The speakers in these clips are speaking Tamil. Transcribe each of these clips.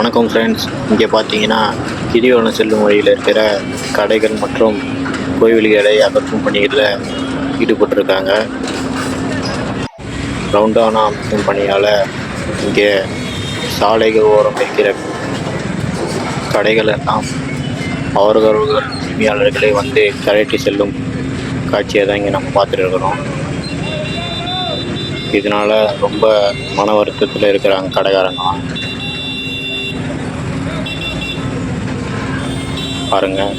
வணக்கம் ஃப்ரெண்ட்ஸ் இங்கே பார்த்தீங்கன்னா கிரிவலம் செல்லும் வழியில் இருக்கிற கடைகள் மற்றும் கோவில்களை அகற்றும் பணிகளில் ஈடுபட்டிருக்காங்க. ரவுண்டானா அமைக்கும் பணியால் இங்கே சாலைகள் ஓரம் இருக்கிற கடைகள் எல்லாம் அவர்கள் உரிமையாளர்களை வந்து கழட்டி செல்லும் காட்சியை தான் இங்கே நம்ம பார்த்துட்டு இதனால் ரொம்ப மன வருத்தத்தில் இருக்கிறாங்க கடைக்காரங்களாம் பாருங்கள்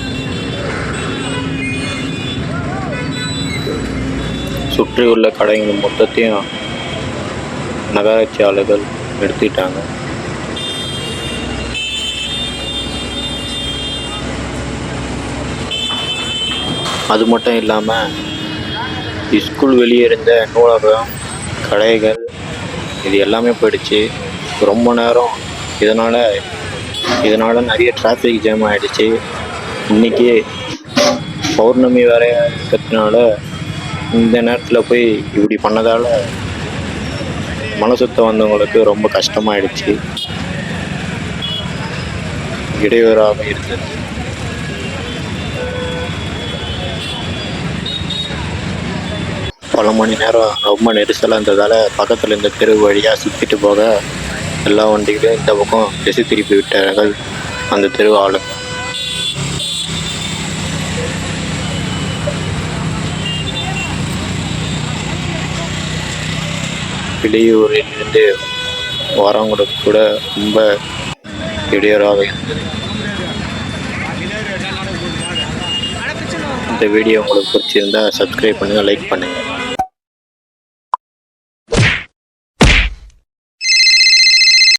சுற்றி உள்ள கடைகள் மொத்தத்தையும் நகராட்சி ஆளுகள் எடுத்துட்டாங்க அது மட்டும் இல்லாமல் ஸ்கூல் வெளியே இருந்த நூலகம் கடைகள் இது எல்லாமே போயிடுச்சு. ரொம்ப நேரம் இதனால் இதனால் நிறைய டிராஃபிக் ஜாம் ஆகிடுச்சு இன்னைக்கு பௌர்ணமி வர இருக்கிறதுனால இந்த நேரத்தில் போய் இப்படி பண்ணதால் மனசுத்த வந்தவங்களுக்கு ரொம்ப கஷ்டமாயிடுச்சு. இடையூறாக இருந்தது பல மணி நேரம் ரொம்ப நெரிசலாக இருந்ததால் பக்கத்தில் இந்த தெரு வழியாக சுற்றிட்டு போக எல்லா வண்டிகளையும் இந்த பக்கம் திசை திருப்பி விட்டார்கள். அந்த தெரு வெளியூரிலிருந்து இருந்து வரவங்களுக்கு கூட ரொம்ப இடையூறாக இருந்தது. இந்த வீடியோ உங்களுக்கு பிடிச்சிருந்தா சப்ஸ்கிரைப் பண்ணுங்கள் லைக் பண்ணுங்கள்